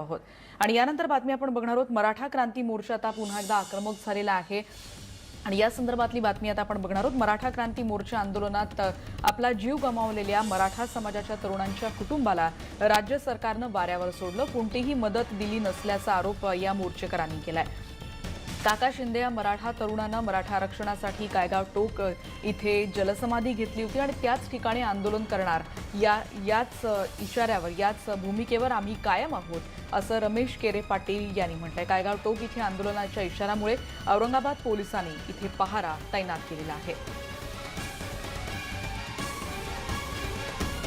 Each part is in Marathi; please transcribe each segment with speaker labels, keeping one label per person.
Speaker 1: आहोत. आणि यानंतर बातमी आपण बघणार आहोत मराठा क्रांती मोर्चा आता पुन्हा एकदा आक्रमक झालेला आहे. आणि या संदर्भातली बातमी आता आपण बघणार आहोत. मराठा क्रांती मोर्चा आंदोलनात आपला जीव गमावलेल्या मराठा समाजाच्या तरुणांच्या कुटुंबाला राज्य सरकारनं वाऱ्यावर सोडलं. कोणतीही मदत दिली नसल्याचा आरोप या मोर्चेकरांनी केलाय. काका शिंदे या मराठा तरुणांना मराठा आरक्षणासाठी कायगाव टोक इथे जलसमाधी घेतली होती आणि त्याच ठिकाणी आंदोलन करणार. या याच इशाऱ्यावर याच भूमिकेवर आम्ही कायम आहोत असं रमेश केरे पाटील यांनी म्हटलंय. कायगाव टोक इथे आंदोलनाच्या इशाऱ्यामुळे औरंगाबाद पोलिसांनी इथे पहारा तैनात केलेला आहे.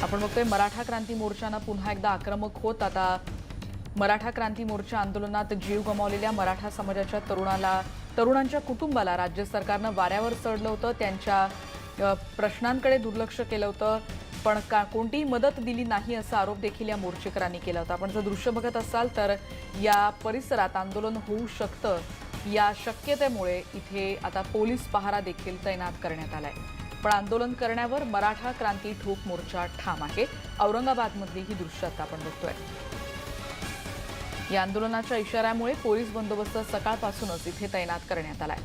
Speaker 1: आपण बघतोय मराठा क्रांती मोर्चानं पुन्हा एकदा आक्रमक होत. आता मराठा क्रांती मोर्चा आंदोलनात जीव गमावलेल्या मराठा समाजाच्या तरुणाला तरुणांच्या कुटुंबाला राज्य सरकारनं वाऱ्यावर चढलं होतं. त्यांच्या प्रश्नांकडे दुर्लक्ष केलं होतं. पण का कोणतीही मदत दिली नाही असा आरोप देखील या मोर्चेकरांनी केला होता. आपण जर दृश्य बघत असाल तर या परिसरात आंदोलन होऊ शकतं. या शक्यतेमुळे इथे आता पोलीस पहारा देखील तैनात करण्यात आला आहे पण आंदोलन करण्यावर मराठा क्रांती ठोक मोर्चा ठाम आहे. औरंगाबादमधली ही दृश्य आता आपण बघतोय. या आंदोलनाच्या इशाऱ्यामुळे पोलीस बंदोबस्त सकाळपासूनच इथे तैनात करण्यात आलाय.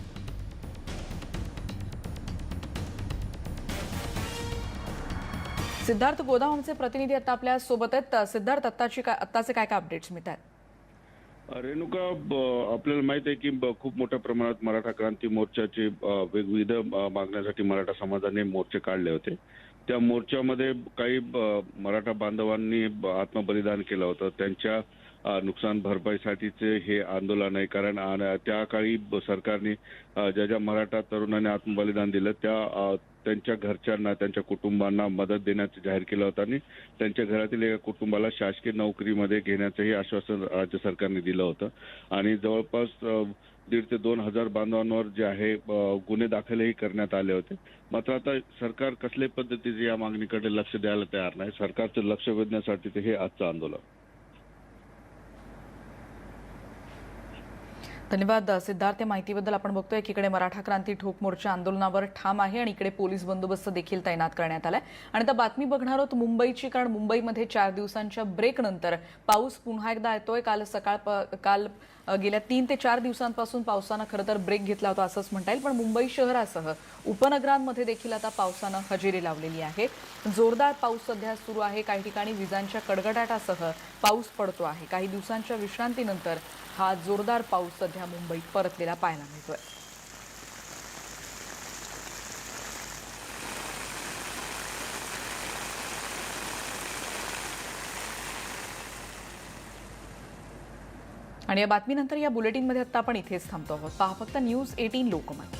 Speaker 1: सिद्धार्थ गोदाम आमचे प्रतिनिधी आता आपल्यासोबत आहेत. सिद्धार्थ आत्ताची काय आत्ताचे काय काय अपडेट्स मिळत आहेत?
Speaker 2: रेणुका आपल्याला माहीत आहे की खूप मोठ्या प्रमाणात मराठा क्रांती मोर्चाचे वेगविध विविध मागण्यासाठी मराठा समाजाने मोर्चे काढले होते. त्या मोर्चामध्ये काही मराठा बांधवांनी आत्मबलिदान केलं होतं. त्यांच्या नुकसान भरपाईसाठीचे हे आंदोलन आहे. कारण त्या काळी सरकारने ज्या ज्या मराठा तरुणांनी आत्मबलिदान दिलं त्या त्यांच्या घरच्यांना त्यांच्या कुटुंबांना मदत देण्याचं जाहीर केलं होतं आणि त्यांच्या घरातील एका कुटुंबाला शासकीय नोकरीमध्ये घेण्याचंही आश्वासन राज्य सरकारने दिलं होतं. आणि जवळपास दीड ते दोन हजार बांधवांवर जे आहे गुन्हे दाखलही करण्यात आले होते. मात्र आता सरकार कसल्या पद्धतीचे या मागणीकडे लक्ष द्यायला तयार नाही? सरकारचं लक्ष वेधण्यासाठी ते हे आजचं आंदोलन.
Speaker 1: धन्यवाद. सिद्धार्थ या माहितीबद्दल आपण बघतोय एकीकडे मराठा क्रांती ठोक मोर्चा आंदोलनावर ठाम आहे आणि इकडे पोलीस बंदोबस्त देखील तैनात करण्यात आलाय. आणि आता बातमी बघणार आहोत मुंबईची कारण मुंबईमध्ये चार दिवसांच्या ब्रेक नंतर पाऊस पुन्हा एकदा येतोय. काल सकाळ काल गेल्या तीन ते चार दिवसांपासून पावसानं खरं तर ब्रेक घेतला होता असंच म्हणता येईल. पण मुंबई शहरासह उपनगरांमध्ये देखील आता पावसानं हजेरी लावलेली आहे. जोरदार पाऊस सध्या सुरू आहे. काही ठिकाणी विजांच्या कडकडाटासह पाऊस पडतो आहे. काही दिवसांच्या विश्रांतीनंतर हा जोरदार पाऊस सध्या मुंबईत परतलेला पाहायला मिळतोय. आणि या बातमीनंतर या बुलेटिनमध्ये आता आपण इथेच थांबतो आहोत. पहा फक्त न्यूज एटीन लोकमत.